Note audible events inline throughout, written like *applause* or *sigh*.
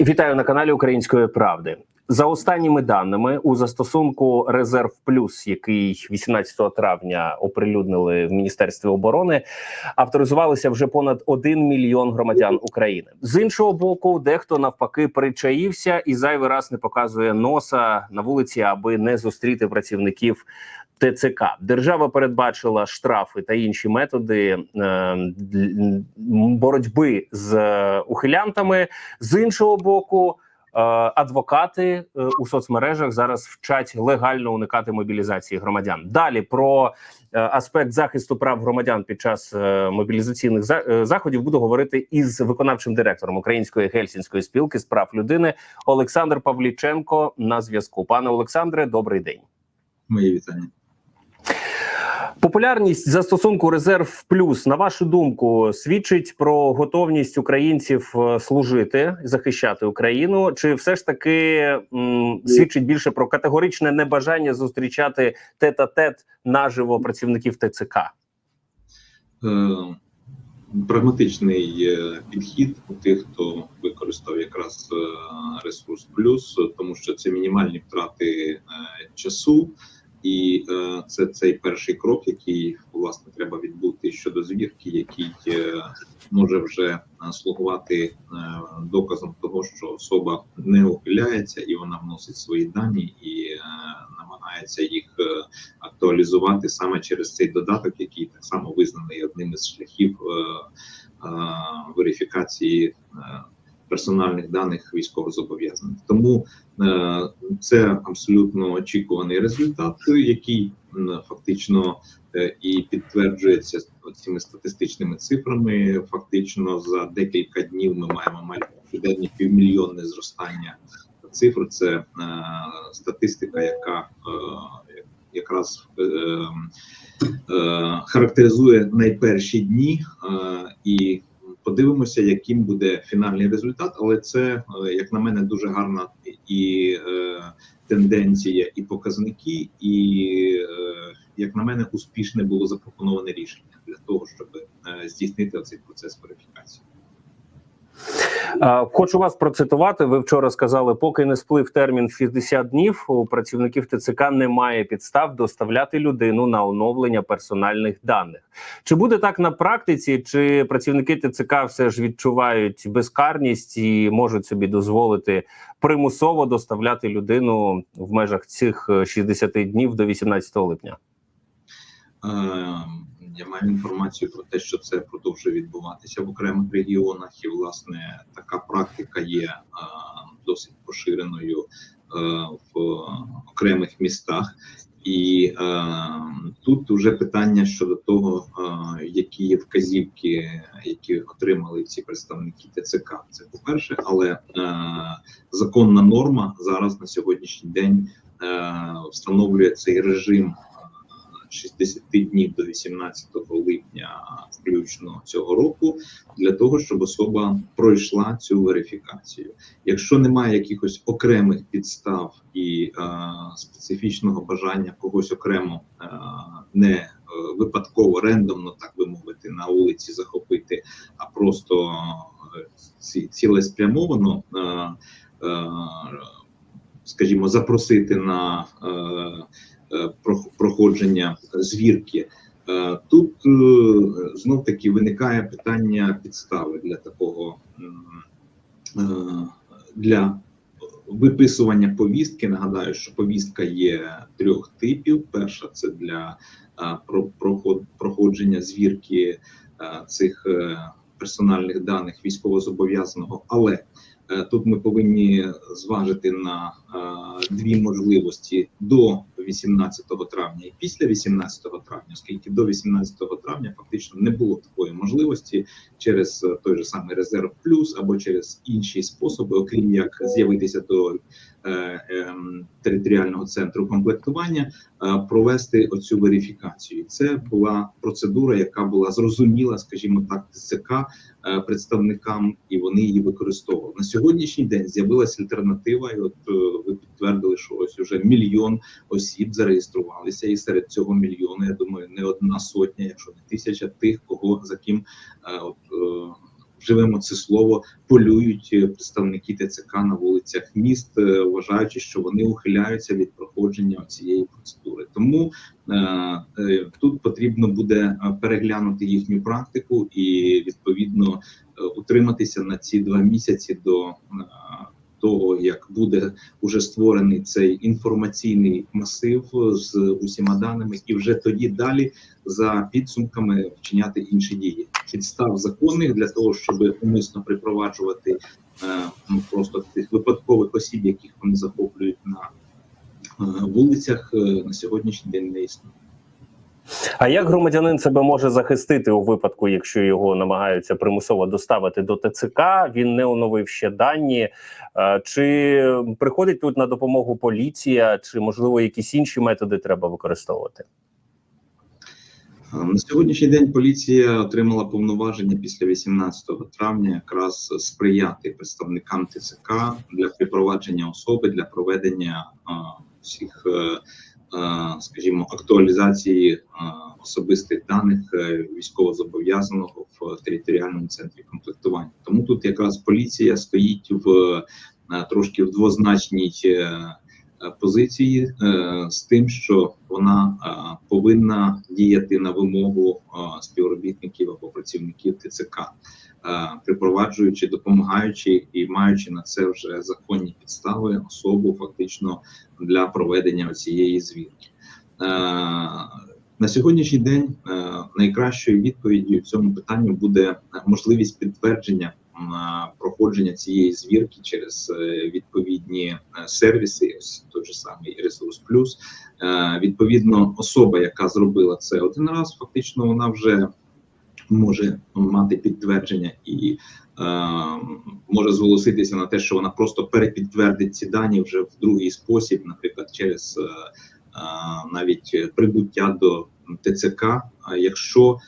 Вітаю на каналі Української Правди. За останніми даними у застосунку Резерв Плюс, який 18 травня оприлюднили в Міністерстві оборони, авторизувалися вже понад 1 мільйон громадян України. З іншого боку, дехто навпаки причаївся і зайвий раз не показує носа на вулиці, аби не зустріти працівників. ТЦК держава передбачила штрафи та інші методи е, боротьби з е, ухилянтами. З іншого боку, е, адвокати е, у соцмережах зараз вчать легально уникати мобілізації громадян. Далі про аспект захисту прав громадян під час мобілізаційних заходів буду говорити із виконавчим директором Української гельсінської спілки з прав людини Олександр Павліченко на зв'язку. Пане Олександре, добрий день. Мої вітання. Популярність застосунку резерв плюс на вашу думку свідчить про готовність українців е, служити захищати Україну, чи все ж таки м, свідчить більше про категоричне небажання зустрічати тет-а-тет наживо працівників ТЦК? Е, Прагматичний е, підхід у тих, хто використав якраз ресурс плюс, тому що це мінімальні втрати часу, і е, це цей перший крок, який власне треба відбути щодо звірки, який е, може вже е, слугувати е, доказом того, що особа не ухиляється і вона вносить свої дані і е, намагається їх е, актуалізувати саме через цей додаток, який так само визнаний одним із шляхів е, е, верифікації е, персональних даних військовозобов'язаних. Тому е, це абсолютно очікуваний результат, який фактично е, і підтверджується цими статистичними цифрами. Фактично за декілька днів ми маємо майже щоденні півмільйонне зростання цифр. Це е, статистика, яка якраз е, е, характеризує найперші дні, е, і подивимося, яким буде фінальний результат. Але це, е, як на мене, дуже гарна і е, тенденція, і показники, і е, як на мене, успішне було запропоноване рішення для того, щоб е, здійснити цей процес верифікації. Хочу вас процитувати. Ви вчора сказали, поки не сплив термін 60 днів, у працівників ТЦК немає підстав доставляти людину на оновлення персональних даних. Чи буде так на практиці, чи працівники ТЦК все ж відчувають безкарність і можуть собі дозволити примусово доставляти людину в межах цих е, 60 днів до 18 липня? Е, Я маю інформацію про те, що це продовжує відбуватися в окремих регіонах, і власне така практика є е, досить поширеною е, в окремих містах. І е, тут вже питання щодо того, е, які є вказівки, які отримали ці представники ТЦК. Це по перше, але е, законна норма зараз на сьогоднішній день е, встановлює цей режим 60 днів до 18 липня, включно цього року, для того, щоб особа пройшла цю верифікацію. Якщо немає якихось окремих підстав і е, специфічного бажання когось окремо е, не е, випадково рендомно, так би мовити, на вулиці захопити, а просто е, ці- цілеспрямовано. Е, е, Скажімо, запросити на е, е, проходження звірки. Е, Тут знов таки виникає питання підстави для такого для виписування повістки. Нагадаю, що повістка є трьох типів: перша це для проход- проходження звірки цих персональних даних військовозобов'язаного, але тут ми повинні зважити на е, дві можливості до 18 травня і після 18 травня, оскільки до 18 травня фактично не було такої можливості через е, той же самий резерв плюс або через інші способи, окрім як з'явитися до е, ем, територіального центру комплектування, е, провести оцю верифікацію. Це була процедура, яка була зрозуміла, скажімо так, ТЦК е, представникам, і вони її використовували на сьогоднішній день. З'явилася альтернатива, і от е, ви підтвердили, що ось уже мільйон осіб зареєструвалися, і серед цього мільйона, я думаю, не одна сотня, якщо не тисяча тих, кого за ким е, от, е, вживемо це слово, полюють е, представники ТЦК на вулицях міст, вважаючи, що вони ухиляються від проходження цієї процедури. Тому тут потрібно буде переглянути їхню практику і відповідно утриматися на ці два місяці до як буде уже створений цей інформаційний масив з усіма даними, і вже тоді далі за підсумками вчиняти інші дії. Підстав законних для того, щоб умисно припроваджувати е, ну, просто тих випадкових осіб, яких вони захоплюють на е, вулицях, е, на сьогоднішній день не існує. А як громадянин себе може захистити у випадку, якщо його намагаються примусово доставити до ТЦК? Він не оновив ще дані. Е, Чи приходить тут на допомогу поліція, чи можливо якісь інші методи треба використовувати? Е, На сьогоднішній день поліція отримала повноваження після 18 травня якраз сприяти представникам ТЦК для припровадження особи для проведення всіх, е, а, скажімо, актуалізації особистих даних е, військовозобов'язаного в територіальному центрі комплектування. Тому тут якраз поліція стоїть в е, трошки в двозначній. Е, Позиції е, з тим, що вона е, повинна діяти на вимогу співробітників або працівників ТЦК, припроваджуючи, допомагаючи і маючи на це вже законні підстави особу фактично для проведення цієї звірки. На сьогоднішній день найкращою відповіддю в цьому питанню буде можливість підтвердження проходження цієї звірки через е, відповідні е, сервіси, ось той же самий ресурс плюс. Відповідно, особа, яка зробила це один раз, фактично вона вже може мати підтвердження і е, може зголоситися на те, що вона просто перепідтвердить ці дані вже в другий спосіб, наприклад, через е, е, навіть прибуття до ТЦК. Якщо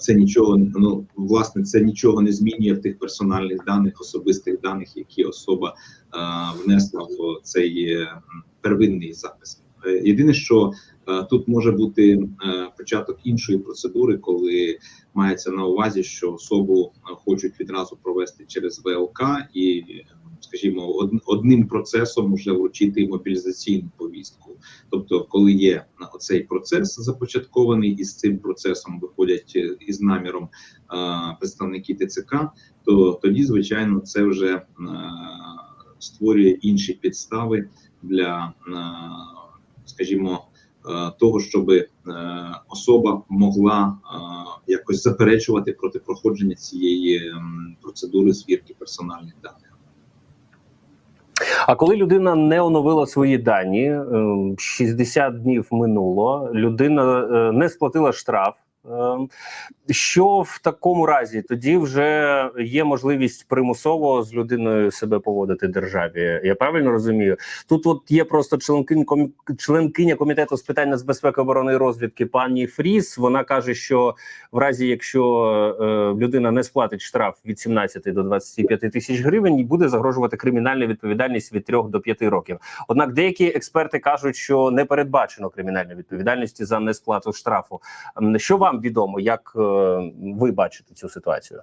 це нічого ну власне це нічого не змінює в тих персональних даних, особистих даних, які особа е, внесла в цей е, первинний запис. Е, Єдине, що е, тут може бути е, початок іншої процедури, коли мається на увазі, що особу е, хочуть відразу провести через ВЛК і, е, скажімо, од- одним процесом вже вручити мобілізаційну повістку. Тобто, коли є оцей процес започаткований, і з цим процесом виходять е, із наміром представники ТЦК, то тоді, звичайно, це вже е, створює інші підстави для, е, скажімо, того, щоб особа могла якось заперечувати проти проходження цієї процедури звірки персональних даних. А коли людина не оновила свої дані, е, 60 днів минуло, людина е, не сплатила штраф. Е, Що в такому разі тоді вже є можливість примусово з людиною себе поводити державі? Я правильно розумію? Тут от є просто членкин членкиня комітету з питань нацбезпеки оборони і розвідки пані Фріс. Вона каже, що в разі якщо е, людина не сплатить штраф від 17 до 25 тисяч гривень, буде загрожувати кримінальна відповідальність від 3 до 5 років. Однак деякі експерти кажуть, що не передбачено кримінальної відповідальності за несплату штрафу. Що вам відомо, як е, ви бачите цю ситуацію?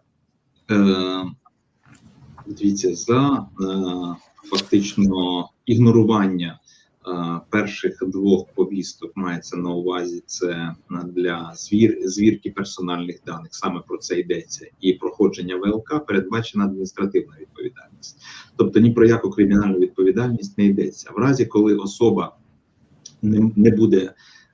Е, Дивіться, за е, фактично ігнорування е, перших двох повісток мається на увазі це для звір, звірки персональних даних. Саме про це йдеться, і проходження ВЛК передбачена адміністративна відповідальність. Тобто ні про яку кримінальну відповідальність не йдеться. В разі, коли особа не, не буде е,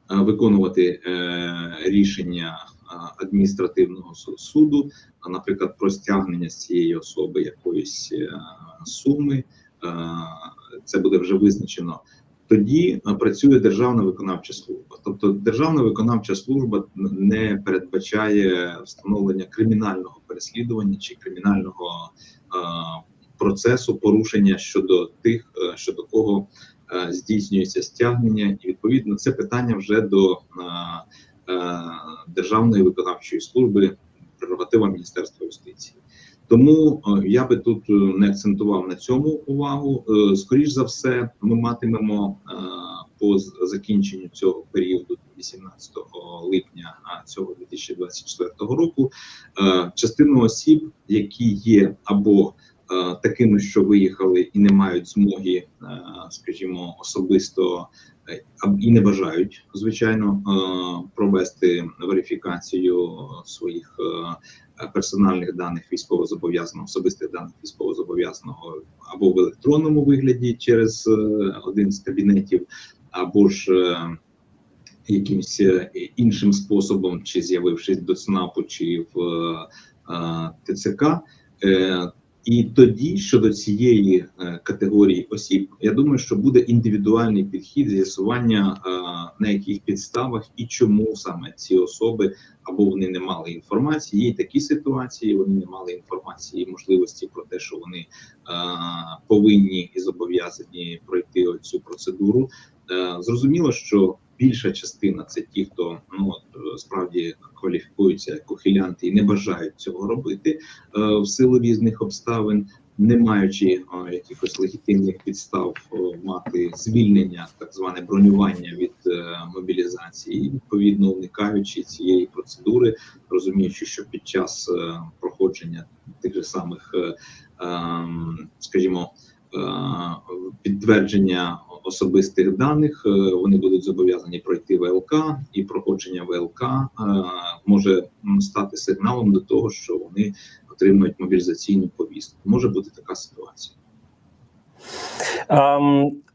виконувати е, рішення е, адміністративного суду, наприклад, про стягнення з цієї особи якоїсь е, суми, е, це буде вже визначено. Тоді е, працює державна виконавча служба. Тобто, державна виконавча служба не передбачає встановлення кримінального переслідування чи кримінального е, процесу порушення щодо тих, е, щодо кого е, здійснюється стягнення, і відповідно це питання вже до е, е, державної виконавчої служби прерогатива Міністерства юстиції. Тому е, я би тут е, не акцентував на цьому увагу. Е, Скоріш за все, ми матимемо е, по закінченню цього періоду 18 липня цього 2024 року. Е, Частину осіб, які є або е, такими, що виїхали і не мають змоги, е, скажімо, особисто е, і не бажають, звичайно, е, провести верифікацію своїх е, персональних даних військовозобов'язаного, особистих даних військовозобов'язаного або в електронному вигляді через е, один з кабінетів, або ж е, якимось е, іншим способом, чи з'явившись до ЦНАПу, чи в е, ТЦК. І тоді щодо цієї е, категорії осіб, я думаю, що буде індивідуальний підхід з'ясування е, на яких підставах і чому саме ці особи або вони не мали інформації. Є такі ситуації, вони не мали інформації і можливості про те, що вони е, повинні і зобов'язані пройти цю процедуру. Зрозуміло, що більша частина це ті, хто ну справді кваліфікуються як ухилянти і не бажають цього робити е, в силу різних обставин, не маючи е, якихось легітимних підстав е, мати звільнення, так зване бронювання від е, мобілізації, і, відповідно уникаючи цієї процедури, розуміючи, що під час е, проходження тих же самих, е, ем, скажімо, підтвердження особистих даних е, вони будуть зобов'язані пройти ВЛК, і проходження ВЛК е, може стати сигналом до того, що вони отримують мобілізаційну повістку. Може бути така ситуація.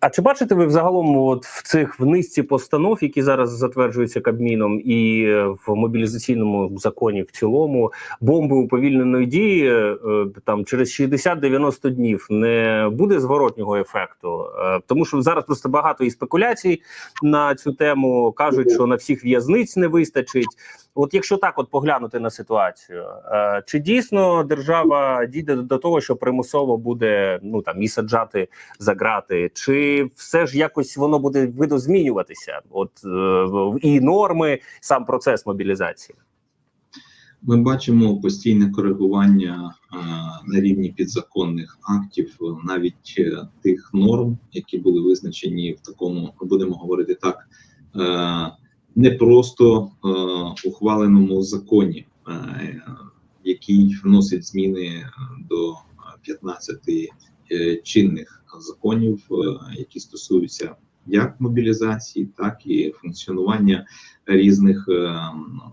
А чи бачите ви взагалом от в цих в низці постанов, які зараз затверджуються Кабміном, і е, в мобілізаційному законі в цілому бомби уповільненої дії е, там через 60-90 днів не буде зворотнього ефекту? Е, тому що зараз просто багато і спекуляцій на цю тему кажуть, що на всіх в'язниць не вистачить. От якщо так от поглянути на ситуацію, е, чи дійсно держава дійде до того, що примусово буде ну там і саджати за грати, чи все ж якось воно буде видозмінюватися? От е, і норми, сам процес мобілізації? Ми бачимо постійне коригування е, на рівні підзаконних актів, навіть тих норм, які були визначені в такому, будемо говорити так, не просто е, ухваленому законі, е, який вносить зміни е, до 15 е, чинних законів, е, які стосуються як мобілізації, так і функціонування різних е,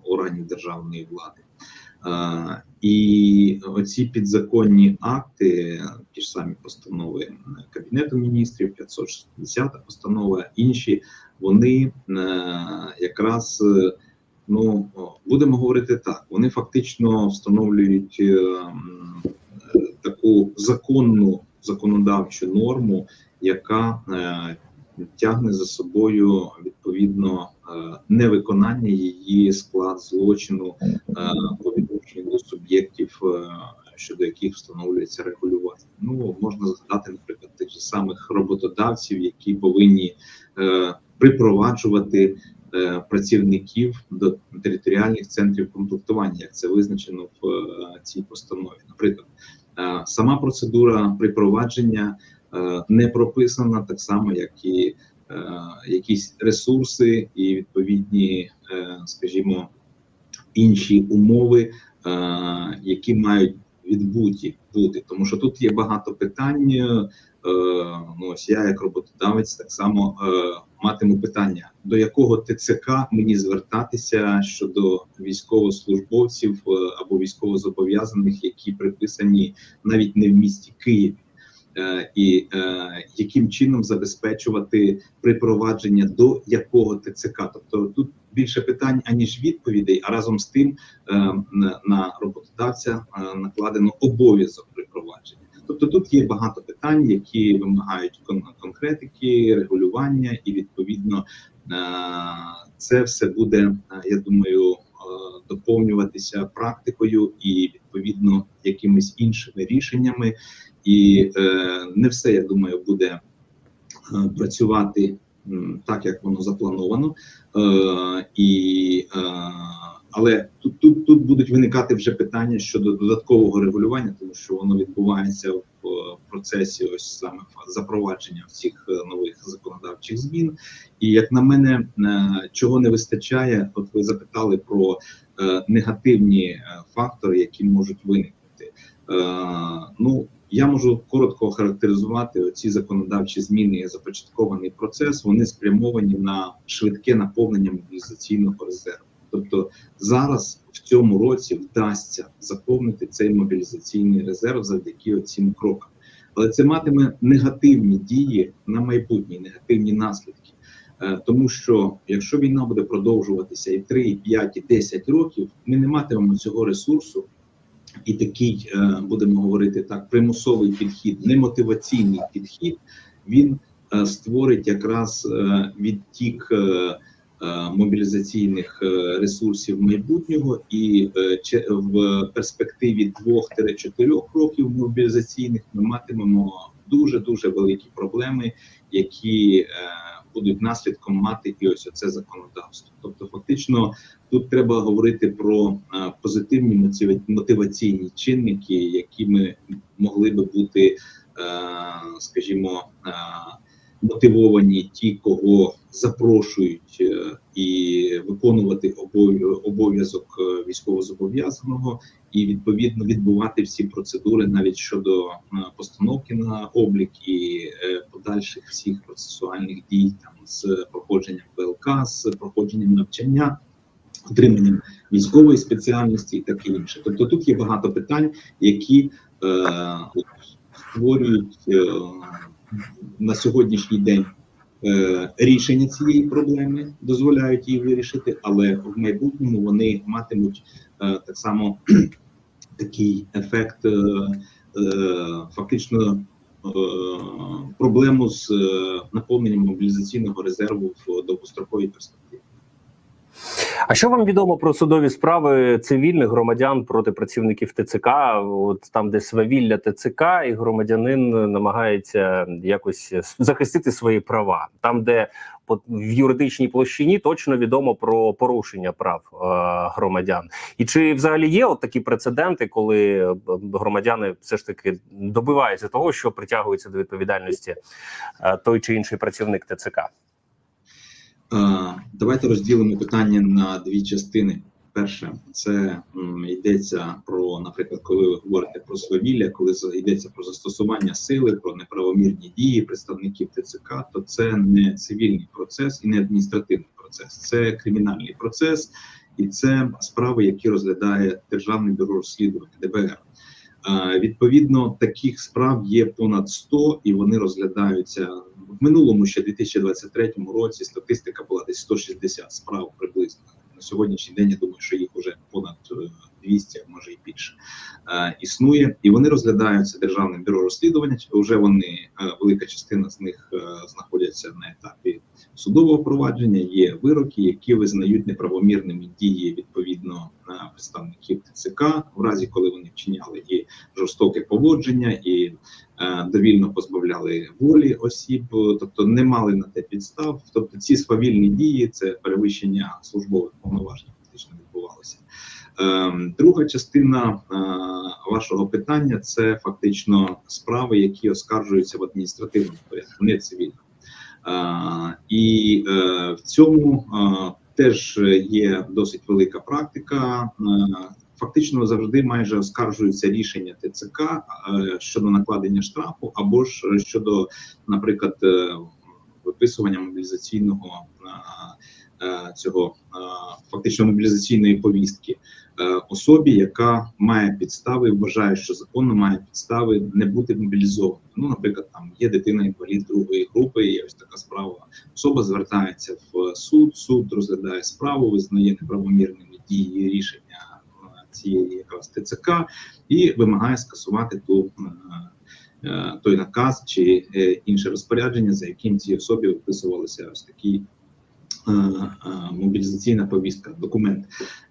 органів державної влади. Е, І оці підзаконні акти, ті ж самі постанови Кабінету міністрів, 560 постанова, інші, вони е, якраз е, ну будемо говорити так, вони фактично встановлюють е, таку законну законодавчу норму, яка тягне за собою відповідно невиконання її склад злочину по відношенню до суб'єктів, щодо яких встановлюється регулювання. Ну можна згадати, наприклад, тих же самих роботодавців, які повинні е, припроваджувати е, працівників до територіальних центрів комплектування, як це визначено в е, цій постанові. Наприклад, е, сама процедура припровадження не прописана так само, як і якісь ресурси і відповідні, скажімо, інші умови, які мають відбуті бути, тому що тут є багато питань. Е, Ну, ось я, як роботодавець, так само е, матиму питання: до якого ТЦК мені звертатися щодо військовослужбовців е, або військовозобов'язаних, які приписані навіть не в місті Києві. І е, яким чином забезпечувати припровадження до якого ТЦК. Тобто тут більше питань аніж відповідей, а разом з тим е, на, роботодавця накладено обов'язок припровадження. Тобто тут є багато питань, які вимагають кон- конкретики, регулювання, і відповідно е, це все буде, е, я думаю, е, доповнюватися практикою і відповідно якимись іншими рішеннями. І не все, я думаю, буде працювати так, як воно заплановано. І, але тут, тут, тут будуть виникати вже питання щодо додаткового регулювання, тому що воно відбувається в е, процесі ось саме запровадження всіх е, нових законодавчих змін. І як на мене, е, чого не вистачає, от ви запитали про негативні фактори, які можуть виникнути. Ну я можу коротко охарактеризувати ці законодавчі зміни започаткований процес. Вони спрямовані на швидке наповнення мобілізаційного резерву. Тобто зараз в цьому році вдасться заповнити цей мобілізаційний резерв завдяки цим крокам, але це матиме негативні дії на майбутнє, негативні наслідки. Е, Тому що якщо війна буде продовжуватися і 3, і 5, і 10 років, ми не матимемо цього ресурсу, і такий е, будемо говорити так, примусовий підхід, немотиваційний підхід, він е, створить якраз відтік. Е, Мобілізаційних е, ресурсів майбутнього, і е, в перспективі 2-4 років мобілізаційних ми матимемо дуже дуже великі проблеми, які будуть наслідком мати і ось оце законодавство. Тобто, фактично, тут треба говорити про позитивні мотива- мотиваційні чинники, якими могли би бути, скажімо, мотивовані ті, кого запрошують е, і виконувати обов'язок е, військовозобов'язаного, і відповідно відбувати всі процедури навіть щодо е, постановки на облік і подальших всіх процесуальних дій там з проходженням ВЛК, з проходженням навчання. Отриманням військової спеціальності і таке інше. Тобто тут є багато питань, які е, створюють на сьогоднішній день е, рішення цієї проблеми, дозволяють її вирішити, але в майбутньому вони матимуть е, так само *clears throat* такий ефект, е, фактично. Проблему з наповненням мобілізаційного резерву в довгостроковій перспективі. А що вам відомо про судові справи цивільних громадян проти працівників ТЦК? От там, де свавілля ТЦК, і громадянин намагається якось захистити свої права, там, де в юридичній площині точно відомо про порушення прав е, громадян, і чи взагалі є от такі прецеденти, коли е, громадяни все ж таки добиваються того, що притягується до відповідальності е, той чи інший працівник ТЦК? Давайте розділимо питання на дві частини. Перше, це йдеться про, наприклад, коли ви говорите про свавілля, коли йдеться про застосування сили, про неправомірні дії представників ТЦК, то це не цивільний процес і не адміністративний процес, це кримінальний процес, і це справи, які розглядає Державне бюро розслідувань ДБР. Е, Відповідно, таких справ є понад 100, і вони розглядаються в минулому ще 2023 році. Статистика була десь 160 справ приблизно. На сьогоднішній день я думаю, що їх вже понад е, 200, може і більше е, існує, і вони розглядаються державним бюро розслідування. Вже вони е, велика частина з них е, знаходяться на етапі судового провадження. Є вироки, які визнають неправомірними дії відповідно е, представників ТЦК, в разі коли вони вчиняли і жорстоке поводження, і е, довільно позбавляли волі осіб, тобто не мали на те підстав. Тобто ці свавільні дії це перевищення службових повноважень, фактично відбувалося. Ем, Друга частина е, вашого питання це фактично справи, які оскаржуються в адміністративному порядку, не цивільному. І е, в цьому е, теж є досить велика практика. Е, Фактично завжди майже оскаржуються рішення ТЦК щодо накладення штрафу, або ж щодо, наприклад, виписування мобілізаційного цього е, фактично мобілізаційної повістки е, особі, яка має підстави, вважає, що законно має підстави не бути мобілізованою. Ну, наприклад, там є дитина інвалід другої групи, є ось така справа. Особа звертається в суд, суд розглядає справу, визнає неправомірними дії рішення е, цієї якраз ТЦК і вимагає скасувати ту. е, е, Той наказ чи е, інше розпорядження, за яким цій особі виписувалися ось такі е, е, мобілізаційна повістка, документ,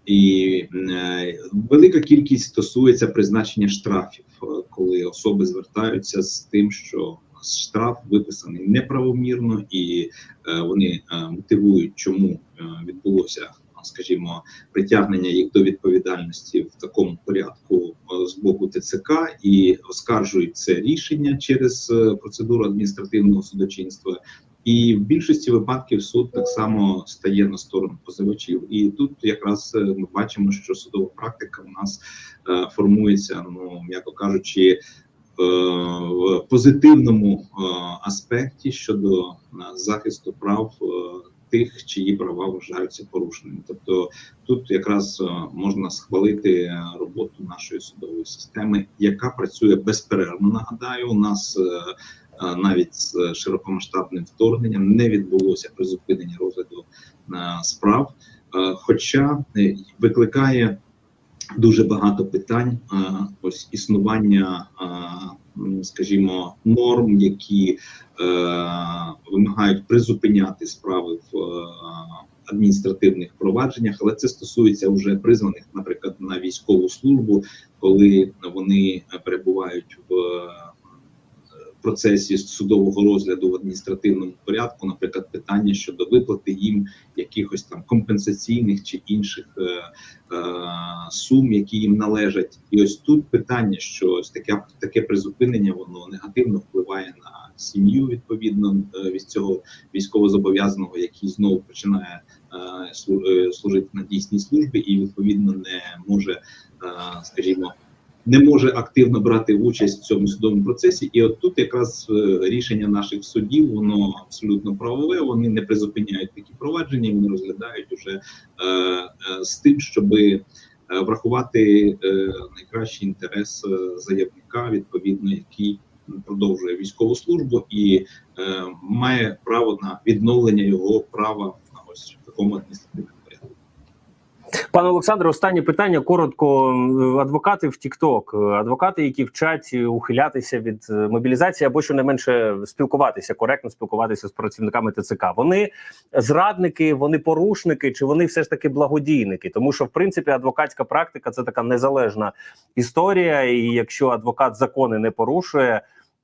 і е, велика кількість стосується призначення штрафів, е, коли особи звертаються з тим, що штраф виписаний неправомірно, і е, вони е, мотивують, чому е, відбулося скажімо, притягнення їх до відповідальності в такому порядку е, з боку ТЦК і оскаржують це рішення через е, процедуру адміністративного судочинства. І в більшості випадків суд так само стає на сторону позивачів. І тут якраз е, ми бачимо, що судова практика у нас е, формується, ну м'яко кажучи, е, в позитивному е, аспекті щодо е, захисту прав е, тих, чиї права вважаються порушеними. Тобто тут якраз е, можна схвалити роботу нашої судової системи, яка працює безперервно. Нагадаю, у нас. е, Навіть з широкомасштабним вторгненням не відбулося призупинення розгляду е, справ, Е, хоча е, викликає дуже багато питань е, ось існування, е, скажімо, норм, які е, вимагають призупиняти справи в е, адміністративних провадженнях, але це стосується вже призваних, наприклад, на військову службу, коли вони перебувають в е, процесі судового розгляду в адміністративному порядку, наприклад, питання щодо виплати їм якихось там компенсаційних чи інших е, е, сум, які їм належать, і ось тут питання, що ось таке таке призупинення, воно негативно впливає на сім'ю відповідно е, від цього військовозобов'язаного, який знову починає е, е, служити на дійсній службі, і відповідно не може, е, скажімо, не може активно брати участь в цьому судовому процесі. І от тут якраз е, рішення наших судів, воно абсолютно правове. Вони не призупиняють такі провадження, вони розглядають уже е, е, з тим, щоб врахувати е, найкращий інтерес е, заявника, відповідно, який продовжує військову службу і е, має право на відновлення його права на ось такому адміністративному. Пане Олександре, останнє питання. Коротко. Адвокати в TikTok, адвокати, які вчать ухилятися від е, мобілізації або щонайменше спілкуватися, коректно спілкуватися з працівниками ТЦК. Вони зрадники, вони порушники, чи вони все ж таки благодійники? Тому що в принципі адвокатська практика це така незалежна історія. І якщо адвокат закони не порушує.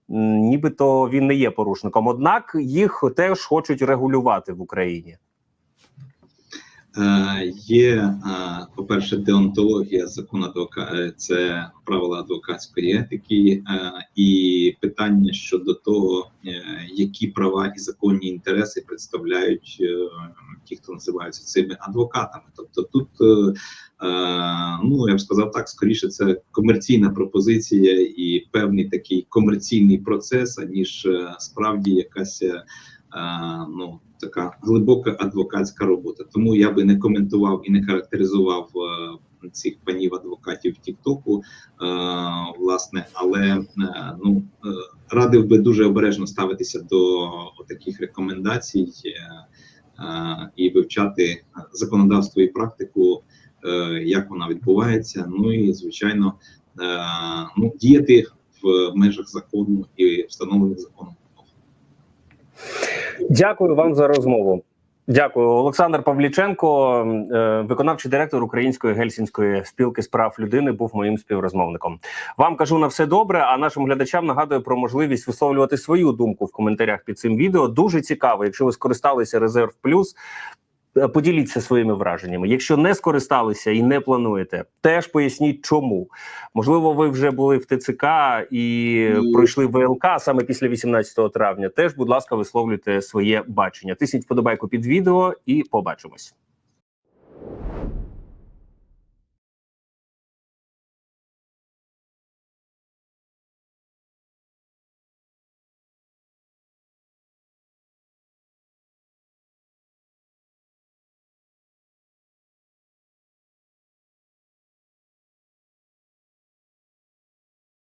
Нібито він не є порушником, однак їх теж хочуть регулювати в Україні. Е, Є, е, по-перше, деонтологія закон адвока... е, це правила адвокатської етики, і питання щодо того, які права і законні інтереси представляють ті, хто називаються цими адвокатами. Тобто, тут ну я б сказав так, скоріше це комерційна пропозиція і певний такий комерційний процес, аніж справді якась. Ну, така глибока адвокатська робота. Тому я би не коментував і не характеризував е, цих панів адвокатів Тіктоку, е, власне, але е, ну е, радив би дуже обережно ставитися до таких рекомендацій е, е, і вивчати законодавство і практику, е, як вона відбувається. Ну і звичайно, е, ну діяти в межах закону і встановлених законом. Дякую вам за розмову. Дякую, Олександр Павліченко, е, виконавчий директор Української гельсінської спілки з прав людини, був моїм співрозмовником. Вам кажу на все добре. А нашим глядачам нагадую про можливість висловлювати свою думку в коментарях під цим відео. Дуже цікаво, якщо ви скористалися резерв плюс. Е, Поділіться своїми враженнями. Якщо не скористалися і не плануєте, теж поясніть, чому можливо, ви вже були в ТЦК і пройшли ВЛК саме після 18 травня. Теж, будь ласка, висловлюйте своє бачення. Тисніть вподобайку під відео і побачимось.